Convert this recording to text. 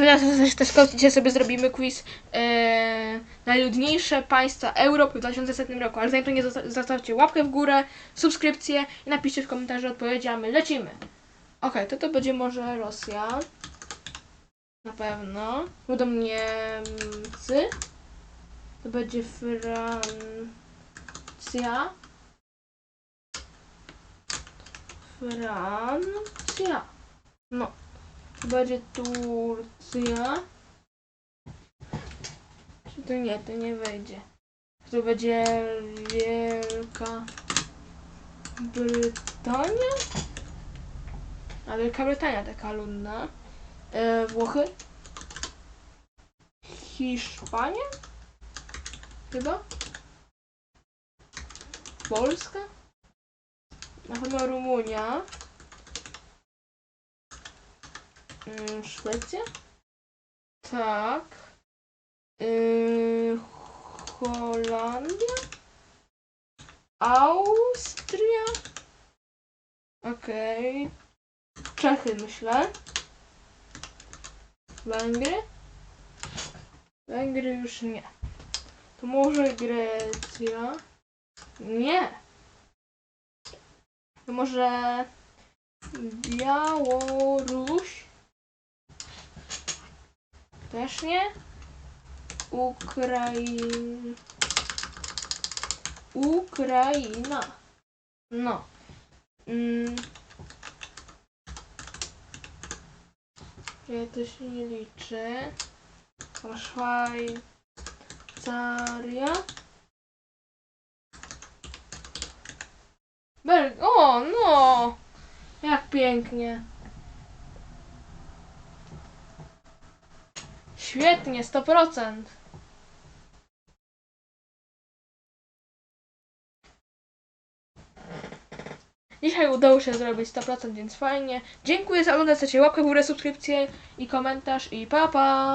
też, też dzisiaj sobie zrobimy quiz e, najludniejsze państwa Europy w 2100 roku. Ale zanim to nie zosta- zostawcie łapkę w górę, subskrypcję i napiszcie w komentarzu odpowiedzi, a my lecimy. Okej, to to będzie może Rosja. Na pewno. Będą Niemcy. To będzie Francja. Francja. No. Będzie Turcja. Czy to nie, to nie wejdzie. To będzie Wielka Brytania? A Wielka Brytania taka ludna. E, Włochy? Hiszpania? Chyba? Polska? Na pewno Rumunia. Szwecja? Tak. Yy, Holandia? Austria? Okej. Czechy myślę. Węgry? Węgry już nie. To może Grecja? Nie. To może Białoruś? Też nie. Ukraina. Ukraina. No. Mm. Ja to się nie liczy. Szwajcaria. Belg. O, no! Jak pięknie. Świetnie, 100%. Dzisiaj udało się zrobić 100%, więc fajnie. Dziękuję za oglądanie, chcecie łapkę w górę, subskrypcję i komentarz i pa pa!